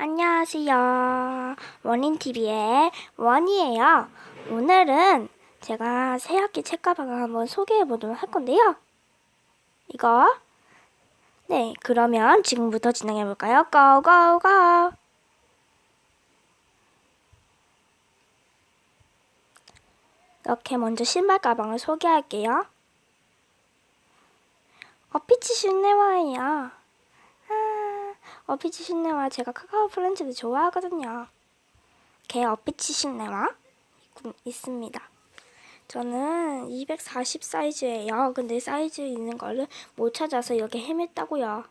안녕하세요. 원인TV의 원이에요. 오늘은 제가 새학기 책가방을 한번 소개해 보도록 할 건데요. 이거. 네, 그러면 지금부터 진행해 볼까요? 고, 고, 고! 이렇게 먼저 신발 가방을 소개할게요. 어피치 신네와예요. 아, 어피치 신네와 제가 카카오 프렌즈도 좋아하거든요. 개 어피치 신네와 있- 있습니다. 저는 240 사이즈예요. 근데 사이즈 있는 거를 못 찾아서 이렇게 헤맸다고요.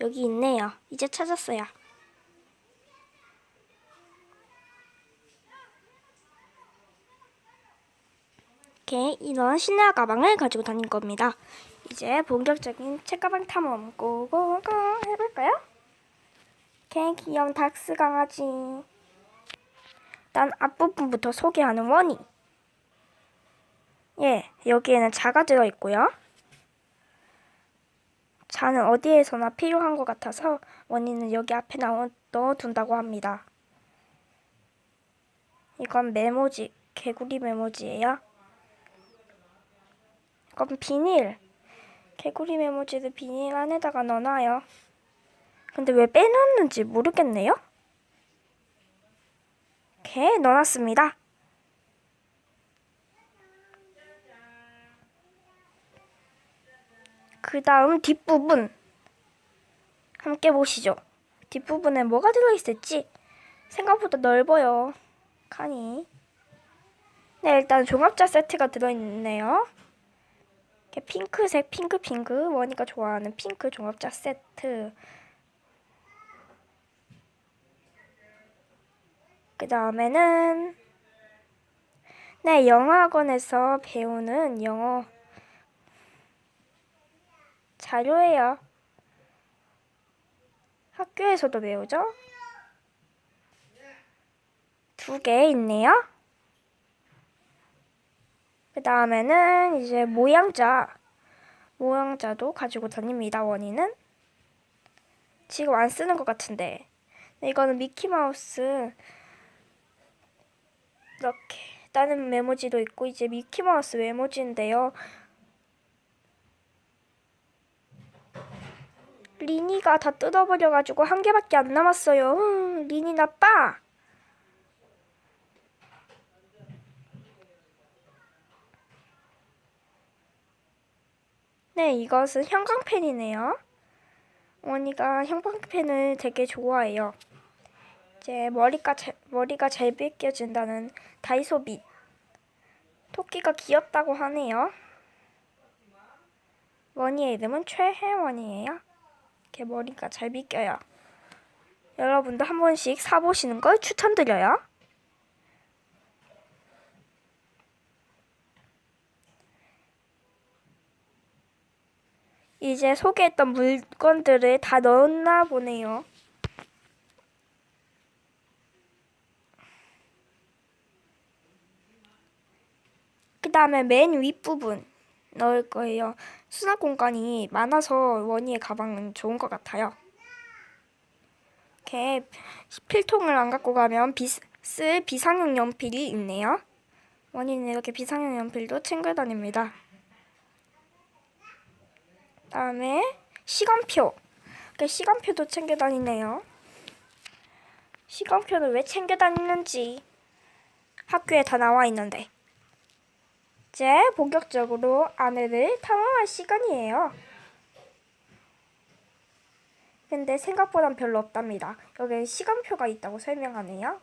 여기 있네요. 이제 찾았어요. 이렇게 이런 신뢰 가방을 가지고 다닐 겁니다. 이제 본격적인 책가방 탐험 고고고 해볼까요? 이렇게 귀여운 닥스 강아지. 일단 앞부분부터 소개하는 원이. 예, 여기에는 자가 들어있고요. 자는 어디에서나 필요한 것 같아서 원이는 여기 앞에 넣어둔다고 합니다. 이건 메모지, 개구리 메모지예요. 이건 비닐. 개구리 메모지를 비닐 안에다가 넣어놔요. 근데 왜 빼놨는지 모르겠네요. 이렇게 넣어놨습니다. 그 다음 뒷부분. 함께 보시죠. 뒷부분에 뭐가 들어있을지 생각보다 넓어요. 칸이. 네, 일단 종합자 세트가 들어있네요. 이렇게 핑크색 핑크핑크. 원이가 좋아하는 핑크 종합자 세트. 그 다음에는 네 영어학원에서 배우는 영어. 자료예요. 학교에서도 배우죠? 두 개 있네요 그 다음에는 이제 모양자. 모양자도 가지고 다닙니다, 원인은. 지금 안 쓰는 것 같은데. 네, 이거는 미키마우스. 이렇게. 다른 메모지도 있고, 이제 미키마우스 메모지인데요. 리니가 다 뜯어버려가지고 한 개밖에 안 남았어요. 음, 리니 나빠! 네, 이것은 형광펜이네요. 원이가 형광펜을 되게 좋아해요. 이제 머리가 잘, 머리가 잘 벗겨진다는 다이소빗. 토끼가 귀엽다고 하네요. 원이의 이름은 최혜원이에요. 이렇게 머리가 잘 빗겨요. 여러분도 한 번씩 사보시는 걸 추천드려요. 이제 소개했던 물건들을 다 넣었나 보네요. 그 다음에 맨 윗부분 넣을 거예요. 수납 공간이 많아서 원희의 가방은 좋은 것 같아요. 이렇게 필통을 안 갖고 가면 비, 쓸 비상용 연필이 있네요. 원희는 이렇게 비상용 연필도 챙겨 다닙니다. 다음에 시간표. 그 시간표도 챙겨 다니네요. 시간표는 왜 챙겨 다니는지 학교에 다 나와 있는데. 이제 본격적으로 아내를 탐험할 시간이에요. 근데 생각보단 별로 없답니다. 여기 시간표가 있다고 설명하네요.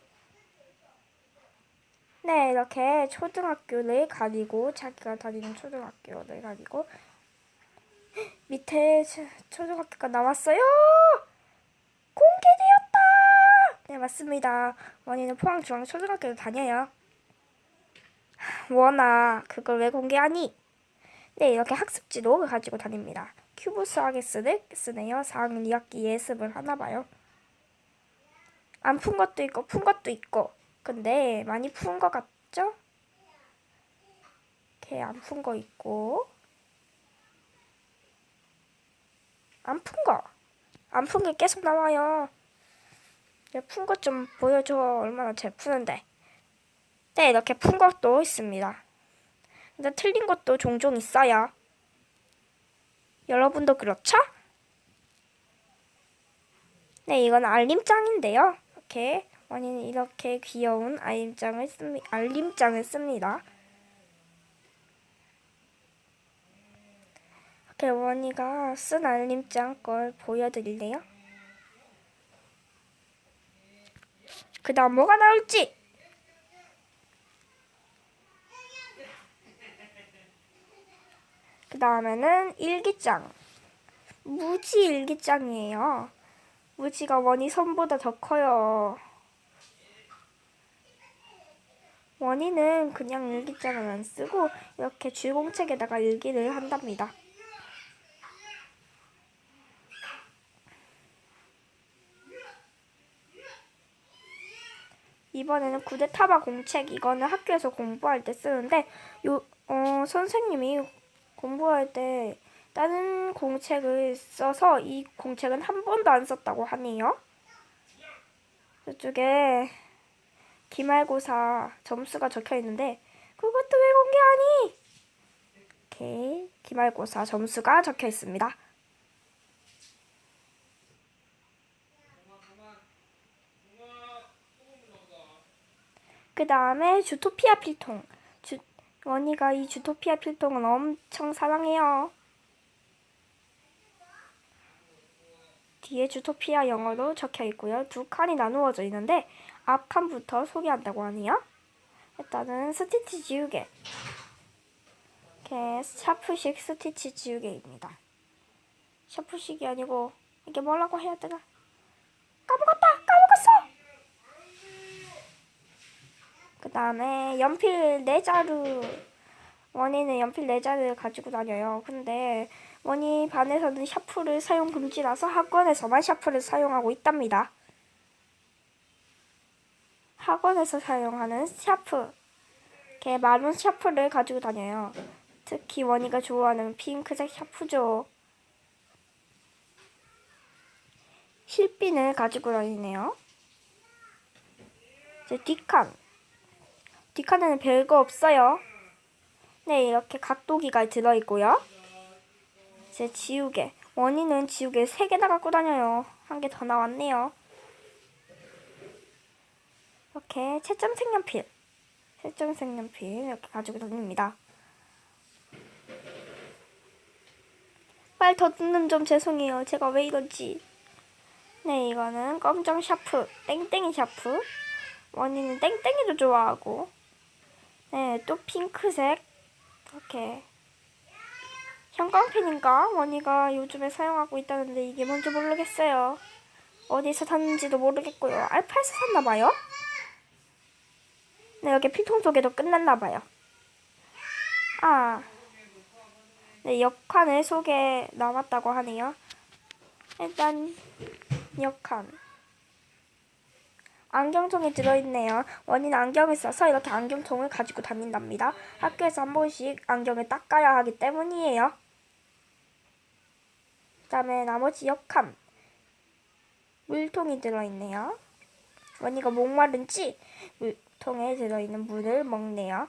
네, 이렇게 초등학교를 가리고 자기가 다니는 초등학교를 가리고 밑에 초- 초등학교가 나왔어요. 공개되었다. 네 맞습니다. 원희는 포항중앙 초등학교를 다녀요. 원아 그걸 왜 공개하니? 네 이렇게 학습지도 가지고 다닙니다. 큐브 수학에 쓰는, 쓰네요. 4학년 2학기 예습을 하나 봐요. 안 푼 것도 있고 푼 것도 있고 근데 많이 푼 것 같죠? 이렇게 안 푼 거 있고 안 푼 거. 안 푼 게 계속 나와요. 푼 것 좀 보여줘. 얼마나 잘 푸는데. 네, 이렇게 푼 것도 있습니다. 근데 틀린 것도 종종 있어요. 여러분도 그렇죠? 네, 이건 알림장인데요. 이렇게 원인은 이렇게 귀여운 알림장을 씁니다. 알림장을 씁니다. 이렇게 원이가 쓴 알림장 걸 보여드릴래요? 그 다음 뭐가 나올지! 그 다음에는 일기장. 무지 일기장이에요. 무지가 원이 선보다 더 커요. 원이는 그냥 일기장을 안 쓰고 이렇게 줄공책에다가 일기를 한답니다. 이번에는 구데타바 공책 이거는 학교에서 공부할 때 쓰는데 요 어, 선생님이 공부할 때 다른 공책을 써서 이 공책은 한 번도 안 썼다고 하네요. 이쪽에 기말고사 점수가 적혀 있는데 그것도 왜 공개하니? 이렇게 기말고사 점수가 적혀 있습니다. 그 다음에 주토피아 필통. 주, 원이가 이 주토피아 필통은 엄청 사랑해요. 뒤에 주토피아 영어로 적혀 있고요. 두 칸이 나누어져 있는데 앞 칸부터 소개한다고 하네요. 일단은 스티치 지우개. 이렇게 샤프식 스티치 지우개입니다. 샤프식이 아니고 이게 뭐라고 해야 되나? 까먹었다! 까먹었어! 그 다음에 연필 네 자루. 원이는 연필 네 자루를 가지고 다녀요. 근데 원이 반에서는 샤프를 사용 금지라서 학원에서만 샤프를 사용하고 있답니다. 학원에서 사용하는 샤프. 이렇게 마룬 샤프를 가지고 다녀요. 특히 원이가 좋아하는 핑크색 샤프죠. 실핀을 가지고 다니네요. 이제 뒷칸. 뒷칸에는 별거 없어요. 네, 이렇게 각도기가 들어있고요. 제 지우개. 원인은 지우개 3개나 갖고 다녀요. 한 개 더 나왔네요. 이렇게 채점 색연필. 채점 색연필 이렇게 가지고 다닙니다. 말 더듬는 점 죄송해요. 제가 왜 이러지? 네, 이거는 검정 샤프. 땡땡이 샤프. 원인은 땡땡이도 좋아하고. 네, 또 핑크색. 이렇게 형광펜인가? 원이가 요즘에 사용하고 있다는데 이게 뭔지 모르겠어요. 어디서 샀는지도 모르겠고요. 알파에서 샀나봐요. 네, 여기 필통 소개도 끝났나봐요. 아, 네, 역한을 소개 남았다고 하네요. 일단 역한. 안경통에 들어있네요. 원인 안경을 써서 이렇게 안경통을 가지고 다닌답니다. 학교에서 한 번씩 안경을 닦아야 하기 때문이에요. 그 다음에 나머지 역함. 물통이 들어있네요. 원이가 목마른지 물통에 들어있는 물을 먹네요.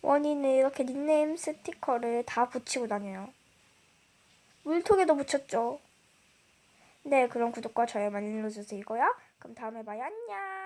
원이는 이렇게 닉네임 스티커를 다 붙이고 다녀요. 물통에도 붙였죠. 네, 그럼 구독과 좋아요 많이 눌러주세요. 그럼 다음에 봐요. 안녕.